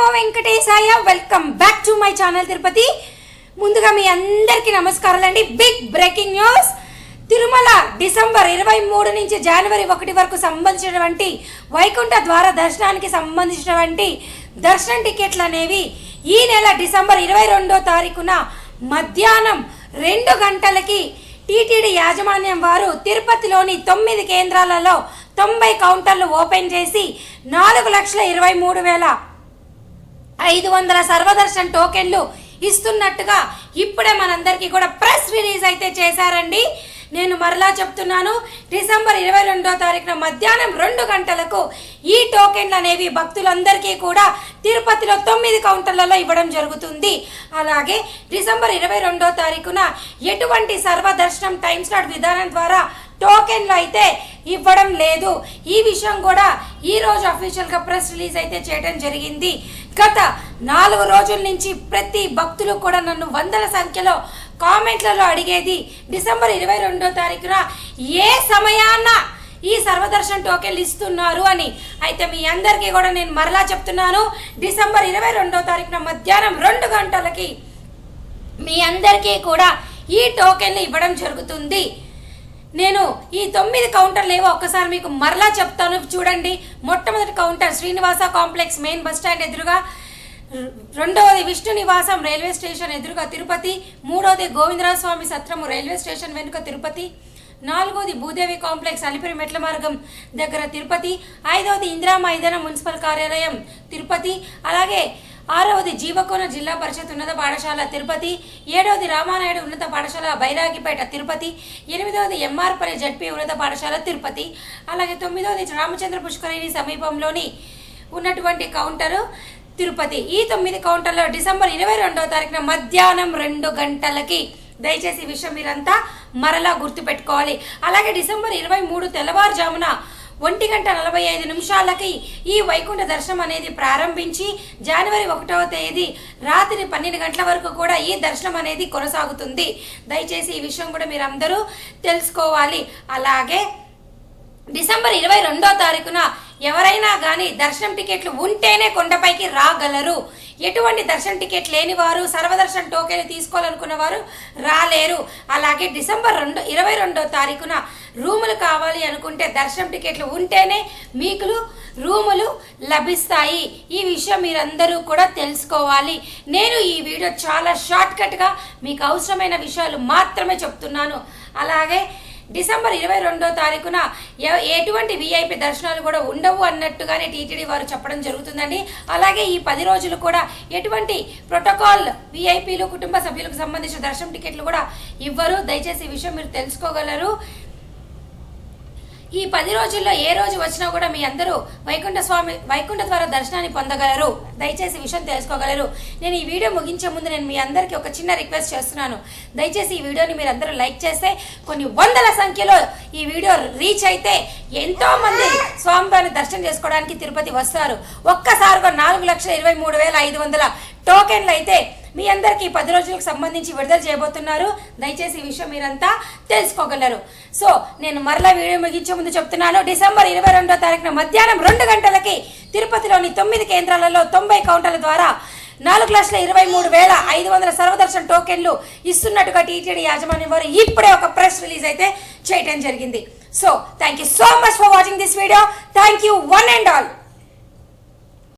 Namo Venkatesaya. Welcome back to my channel Tirupati ముందుగా మీ అందరికీ నమస్కారాలండి big breaking news Tirumala December ఇరవై మూడు నుంచి జనవరి ఒకటి వరకు సంబంధించినటువంటి వైకుంఠ ద్వార దర్శనానికి సంబంధించినటువంటి దర్శనం టికెట్లు అనేవి ఈ నెల డిసెంబర్ ఇరవై రెండో తారీఖున మధ్యాహ్నం రెండు గంటలకి టీటీడీ యాజమాన్యం వారు తిరుపతిలోని తొమ్మిది కేంద్రాలలో తొంభై కౌంటర్లు ఓపెన్ చేసి నాలుగు లక్షల ఇరవై మూడు వేల ఐదు వందల సర్వదర్శన్ టోకెన్లు ఇస్తున్నట్టుగా ఇప్పుడే మనందరికీ కూడా ప్రెస్ రిలీజ్ అయితే చేశారండి. నేను మరలా చెప్తున్నాను డిసెంబర్ ఇరవై రెండో తారీఖున మధ్యాహ్నం రెండు గంటలకు ఈ టోకెన్లు అనేవి భక్తులందరికీ కూడా తిరుపతిలో తొమ్మిది కౌంటర్లలో ఇవ్వడం జరుగుతుంది. అలాగే డిసెంబర్ ఇరవై రెండో తారీఖున ఎటువంటి సర్వదర్శనం టైమ్ స్లాట్ విధానం ద్వారా టోకెన్లు అయితే ఇవ్వడం లేదు. ఈ విషయం కూడా ఈ రోజు అఫీషియల్గా ప్రెస్ రిలీజ్ అయితే చేయడం జరిగింది. గత నాలుగు రోజుల నుంచి ప్రతి భక్తులు కూడా నన్ను వందల సంఖ్యలో కామెంట్లలో అడిగేది డిసెంబర్ ఇరవై రెండో తారీఖున ఏ సమయాన ఈ సర్వదర్శన్ టోకెన్లు ఇస్తున్నారు? అని. అయితే మీ అందరికీ కూడా నేను మరలా చెప్తున్నాను డిసెంబర్ ఇరవై రెండో తారీఖున మధ్యాహ్నం రెండు గంటలకి మీ అందరికీ కూడా ఈ టోకెన్లు ఇవ్వడం జరుగుతుంది. నేను ఈ తొమ్మిది కౌంటర్లు ఏవో ఒక్కసారి మీకు మరలా చెప్తాను. చూడండి మొట్టమొదటి counter Srinivasa complex main bus stand ఎదురుగా రెండవది విష్ణు నివాసం రైల్వే స్టేషన్ ఎదురుగా తిరుపతి మూడవది గోవిందరాజ స్వామి సత్రము రైల్వే స్టేషన్ వెనుక తిరుపతి నాలుగోది భూదేవి కాంప్లెక్స్ అలిపిరి మెట్ల మార్గం దగ్గర తిరుపతి ఐదవది ఇందిరా మైదానం మున్సిపల్ కార్యాలయం తిరుపతి అలాగే ఆరవది జీవకోన జిల్లా పరిషత్ ఉన్నత పాఠశాల తిరుపతి ఏడవది రామానాయుడు ఉన్నత పాఠశాల బైరాగిపేట తిరుపతి ఎనిమిదవది ఎంఆర్పల్లి జడ్పీ ఉన్నత పాఠశాల తిరుపతి. అలాగే తొమ్మిదవది రామచంద్ర పుష్కరిణి సమీపంలోని ఉన్నటువంటి కౌంటరు తిరుపతి. ఈ తొమ్మిది కౌంటర్లో డిసెంబర్ ఇరవై రెండవ తారీఖున మధ్యాహ్నం రెండు గంటలకి దయచేసి విషయం మీరంతా మరలా గుర్తుపెట్టుకోవాలి. అలాగే డిసెంబర్ ఇరవై మూడు తెల్లవారుజామున ఒంటి గంట నలభై ఐదు నిమిషాలకి ఈ వైకుంఠ దర్శనం అనేది ప్రారంభించి జనవరి ఒకటవ తేదీ రాత్రి పన్నెండు గంటల వరకు కూడా ఈ దర్శనం అనేది కొనసాగుతుంది. దయచేసి ఈ విషయం కూడా మీరు అందరూ తెలుసుకోవాలి. అలాగే డిసెంబర్ ఇరవై రెండో తారీఖున ఎవరైనా కానీ దర్శనం టికెట్లు ఉంటేనే కొండపైకి రాగలరు. ఎటువంటి దర్శనం టికెట్ లేని వారు సర్వదర్శన్ టోకెన్ తీసుకోవాలనుకున్న వారు రాలేరు. అలాగే డిసెంబర్ రెండు ఇరవై రెండో తారీఖున రూములు కావాలి అనుకుంటే దర్శనం టికెట్లు ఉంటేనే మీకు రూములు లభిస్తాయి. ఈ విషయం మీరందరూ కూడా తెలుసుకోవాలి. నేను ఈ వీడియో చాలా షార్ట్కట్గా మీకు అవసరమైన విషయాలు మాత్రమే చెప్తున్నాను. అలాగే డిసెంబర్ ఇరవై రెండో తారీఖున ఎటువంటి విఐపి దర్శనాలు కూడా ఉండవు అన్నట్టుగానే టీటీడీ వారు చెప్పడం జరుగుతుందండి. అలాగే ఈ పది రోజులు కూడా ఎటువంటి ప్రోటోకాల్ విఐపీలు కుటుంబ సభ్యులకు సంబంధించిన దర్శనం టికెట్లు కూడా ఇవ్వరు. దయచేసి ఈ విషయం మీరు తెలుసుకోగలరు. ఈ పది రోజుల్లో ఏ రోజు వచ్చినా కూడా మీ అందరూ వైకుంఠ స్వామి వైకుంఠ ద్వారా దర్శనాన్ని పొందగలరు. దయచేసి విషయం తెలుసుకోగలరు. నేను ఈ వీడియో ముగించే ముందు నేను మీ అందరికీ ఒక చిన్న రిక్వెస్ట్ చేస్తున్నాను. దయచేసి ఈ వీడియోని మీరు అందరూ లైక్ చేస్తే కొన్ని వందల సంఖ్యలో ఈ వీడియో రీచ్ అయితే ఎంతో మంది స్వామివారిని దర్శనం చేసుకోవడానికి తిరుపతి వస్తారు. ఒక్కసారిగా నాలుగు లక్షల ఇరవై మూడు వేల ఐదు వందల టోకెన్లు అయితే మీ అందరికీ ఈ పది రోజులకు సంబంధించి విడుదల చేయబోతున్నారు. దయచేసి ఈ విషయం మీరంతా తెలుసుకోగలరు. సో నేను మరలా వీడియో ముగించే ముందు చెప్తున్నాను. డిసెంబర్ ఇరవై రెండో తారీఖున మధ్యాహ్నం రెండు గంటలకి తిరుపతిలోని తొమ్మిది కేంద్రాలలో తొంభై కౌంటర్ల ద్వారా నాలుగు లక్షల ఇరవై మూడు వేల ఐదు వందల సర్వదర్శన్ టోకెన్లు ఇస్తున్నట్టుగా టీటీడీ యాజమాన్యం వారు ఇప్పుడే ఒక ప్రెస్ రిలీజ్ అయితే చేయటం జరిగింది. So thank you so much for watching this video thank you one and all